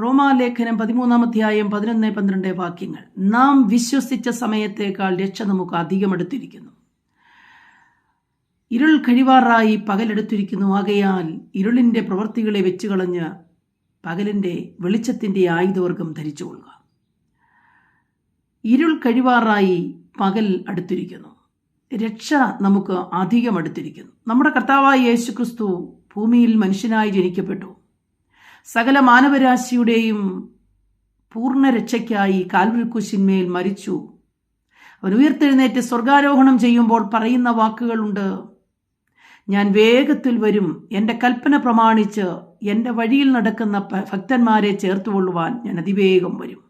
റോമാലേഖനം പതിമൂന്നാം അധ്യായം പതിനൊന്ന് പന്ത്രണ്ട് വാക്യങ്ങൾ. നാം വിശ്വസിച്ച സമയത്തേക്കാൾ രക്ഷ നമുക്ക് അധികം അടുത്തിരിക്കുന്നു ഇരുൾ കഴിവാറായി പകലെടുത്തിരിക്കുന്നു. ആകയാൽ ഇരുളിന്റെ പ്രവൃത്തികളെ വെച്ചു കളഞ്ഞ് പകലിന്റെ വെളിച്ചത്തിന്റെ ആയുധവർഗം ധരിച്ചുകൊള്ളുക. ഇരുൾ കഴിവാറായി പകൽ അടുത്തിരിക്കുന്നു. രക്ഷ നമുക്ക് അധികം അടുത്തിരിക്കുന്നു നമ്മുടെ കർത്താവായ യേശുക്രിസ്തു ഭൂമിയിൽ മനുഷ്യനായി ജനിക്കപ്പെട്ടു. സകല മാനവരാശിയുടെയും പൂർണ രക്ഷയ്ക്കായി കാൽവിൽക്കുശിന്മേൽ മരിച്ചു. അവൻ ഉയർത്തെഴുന്നേറ്റ് സ്വർഗാരോഹണം ചെയ്യുമ്പോൾ പറയുന്ന വാക്കുകളുണ്ട്. ഞാൻ വേഗത്തിൽ വരും. എന്റെ കൽപ്പന പ്രമാണിച്ച് എന്റെ വഴിയിൽ നടക്കുന്ന ഭക്തന്മാരെ ചേർത്തുകൊള്ളുവാൻ ഞാൻ അതിവേഗം വരും.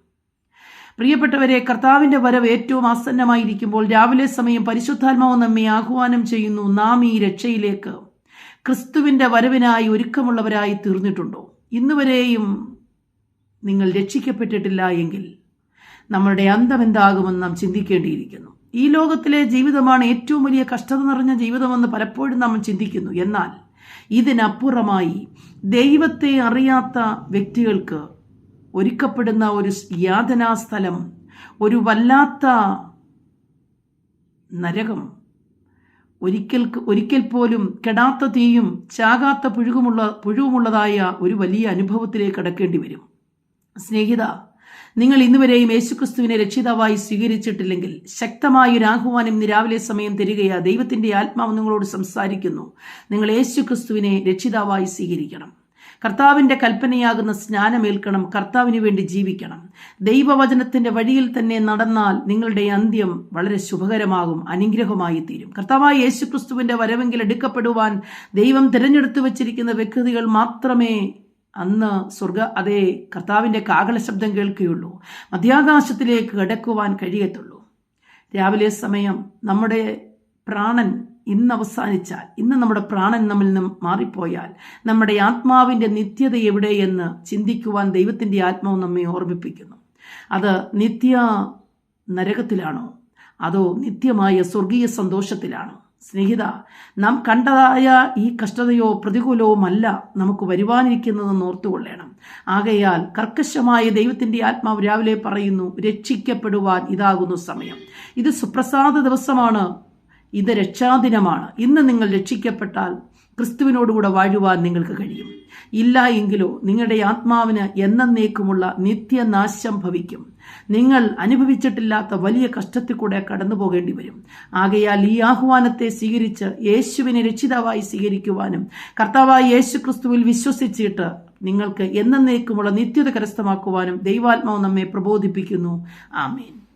പ്രിയപ്പെട്ടവരെ കർത്താവിന്റെ വരവ് ഏറ്റവും ആസന്നമായിരിക്കുമ്പോൾ രാവിലെ സമയം പരിശുദ്ധാത്മാവ് നമ്മെ ആഹ്വാനം ചെയ്യുന്നു. നാം ഈ രക്ഷയിലേക്ക് ക്രിസ്തുവിന്റെ വരവിനായി ഒരുക്കമുള്ളവരായി തീർന്നിട്ടുണ്ടോ? ഇന്നുവരെയും നിങ്ങൾ രക്ഷിക്കപ്പെട്ടിട്ടില്ല എങ്കിൽ നമ്മളുടെ അന്തം എന്താകുമെന്ന് നാം ചിന്തിക്കേണ്ടിയിരിക്കുന്നു. ഈ ലോകത്തിലെ ജീവിതമാണ് ഏറ്റവും വലിയ കഷ്ടത നിറഞ്ഞ ജീവിതമെന്ന് പലപ്പോഴും നാം ചിന്തിക്കുന്നു. എന്നാൽ ഇതിനപ്പുറമായി ദൈവത്തെ അറിയാത്ത വ്യക്തികൾക്ക് ഒരുക്കപ്പെടുന്ന ഒരു യാതനാസ്ഥലം ഒരു വല്ലാത്ത നരകം ഒരിക്കൽ ഒരിക്കൽ പോലും കെടാത്ത തീയും ചാകാത്ത പുഴുകുമുള്ള പുഴുവുമുള്ളതായ ഒരു വലിയ അനുഭവത്തിലേക്ക് കടക്കേണ്ടി വരും. സ്നേഹിത നിങ്ങൾ ഇന്നുവരെയും യേശുക്രിസ്തുവിനെ രക്ഷിതാവായി സ്വീകരിച്ചിട്ടില്ലെങ്കിൽ ശക്തമായ ഒരു ആഹ്വാനം ഇന്ന് രാവിലെ സമയം തരികയാ ദൈവത്തിന്റെ ആത്മാവ് നിങ്ങളോട് സംസാരിക്കുന്നു. നിങ്ങൾ യേശുക്രിസ്തുവിനെ രക്ഷിതാവായി സ്വീകരിക്കണം. കർത്താവിന്റെ കൽപ്പനയാകുന്ന സ്നാനമേൽക്കണം കർത്താവിന് വേണ്ടി ജീവിക്കണം. ദൈവവചനത്തിന്റെ വഴിയിൽ തന്നെ നടന്നാൽ നിങ്ങളുടെ അന്ത്യം വളരെ ശുഭകരമാകും അനുഗ്രഹമായി തീരും. കർത്താവായ യേശുക്രിസ്തുവിന്റെ വരവെങ്കിൽ എടുക്കപ്പെടുവാൻ ദൈവം തിരഞ്ഞെടുത്തു വച്ചിരിക്കുന്ന വ്യക്തികൾ മാത്രമേ അന്ന് സ്വർഗ അതേ കർത്താവിന്റെ കാകള ശബ്ദം കേൾക്കുകയുള്ളൂ. മധ്യാകാശത്തിലേക്ക് കടക്കുവാൻ കഴിയത്തുള്ളൂ. രാവിലെ സമയം നമ്മുടെ പ്രാണൻ ഇന്ന് അവസാനിച്ചാൽ ഇന്ന് നമ്മുടെ പ്രാണൻ നമ്മിൽ നിന്നും മാറിപ്പോയാൽ നമ്മുടെ ആത്മാവിന്റെ നിത്യത എവിടെയെന്ന് ചിന്തിക്കുവാൻ ദൈവത്തിന്റെ ആത്മാവ് നമ്മെ ഓർമ്മിപ്പിക്കുന്നു. അത് നിത്യ നരകത്തിലാണോ? അതോ നിത്യമായ സ്വർഗീയ സന്തോഷത്തിലാണോ? സ്നേഹിത നാം കണ്ടതായ ഈ കഷ്ടതയോ പ്രതികൂലവുമല്ല നമുക്ക് വരുവാനിരിക്കുന്നതെന്ന് ഓർത്തുകൊള്ളണം. ആകയാൽ കർക്കശമായ ദൈവത്തിന്റെ ആത്മാവ് രാവിലെ പറയുന്നു രക്ഷിക്കപ്പെടുവാൻ ഇതാകുന്നു സമയം. ഇത് സുപ്രസാദ ദിവസമാണ്. ഇത് രക്ഷാദിനമാണ്. ഇന്ന് നിങ്ങൾ രക്ഷിക്കപ്പെട്ടാൽ ക്രിസ്തുവിനോടുകൂടെ വാഴുവാൻ നിങ്ങൾക്ക് കഴിയും. ഇല്ല എങ്കിലോ നിങ്ങളുടെ ആത്മാവിന് എന്നേക്കുമുള്ള നിത്യനാശം ഭവിക്കും. നിങ്ങൾ അനുഭവിച്ചിട്ടില്ലാത്ത വലിയ കഷ്ടത്തിൽ കൂടെ കടന്നു പോകേണ്ടി വരും. ആകയാൽ ഈ ആഹ്വാനത്തെ സ്വീകരിച്ച് യേശുവിനെ രക്ഷിതാവായി സ്വീകരിക്കുവാനും കർത്താവായ യേശു ക്രിസ്തുവിൽ വിശ്വസിച്ചിട്ട് നിങ്ങൾക്ക് എന്നേക്കുമുള്ള നിത്യത കരസ്ഥമാക്കുവാനും ദൈവാത്മാവ് നമ്മെ പ്രബോധിപ്പിക്കുന്നു. ആമേൻ.